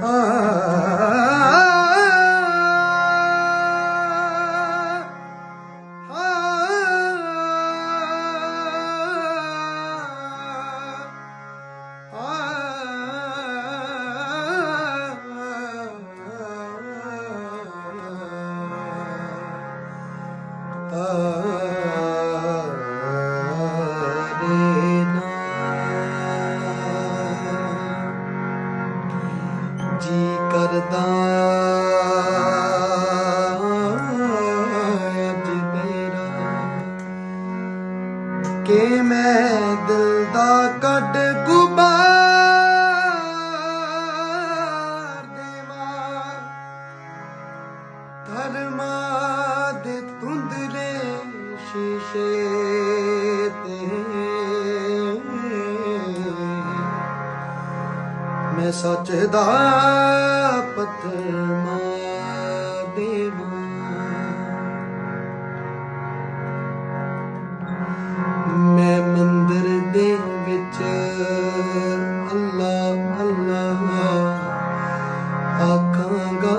ਜੀ ਕਿ ਮੈਂ ਦਿਲ ਦਾ ਕੱਢ ਗੁਬਾਰ ਦੇਵਾਂ ਧਰਮਾ ਦੇ ਤੁੰਦਲੇ ਸ਼ੀਸ਼ੇ ਤੇ ਮੈਂ ਸੱਚ ਦਾ ਪੱਥਰ ਮਾਰ ਦੇਵਾਂ ਮੈਂ ਮੰਦਰ ਦੇ ਵਿੱਚ ਅੱਲਾ ਅੱਲਾ ਆਖਾਂਗਾ।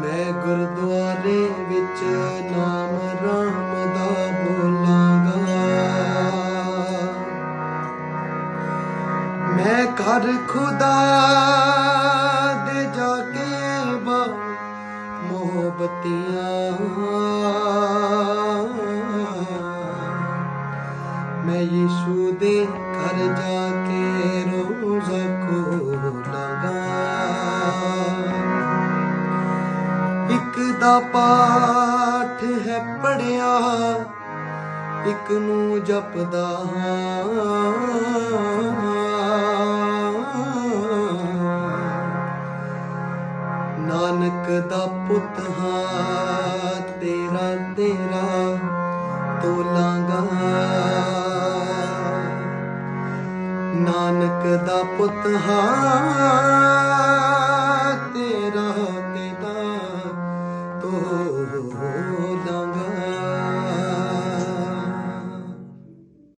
ਮੈਂ ਗੁਰਦੁਆਰੇ ਵਿੱਚ ਨਾਮ ਰਾਮ ਘਰ ਖੁਦਾ ਦੇ ਜਾ ਕੇ ਬਾ ਮੋਹਬਤੀਆਂ। ਮੈਂ ਯੀਸ਼ੂ ਦੇ ਘਰ ਜਾ ਕੇ ਰੋਜ਼ਾ ਖੋਲਾਂਗਾ ਇੱਕ ਦਾ ਪਾਠ ਹੈ ਪੜਿਆ ਇੱਕ ਨੂੰ ਜਪਦਾ ਹਾਂ। ਨਾਨਕ ਦਾ ਪੁੱਤ ਹਾਂ ਤੇਰਾ ਤੇਰਾ ਤੋਲਾਂਗਾ। ਨਾਨਕ ਦਾ ਪੁੱਤ ਹਾਂ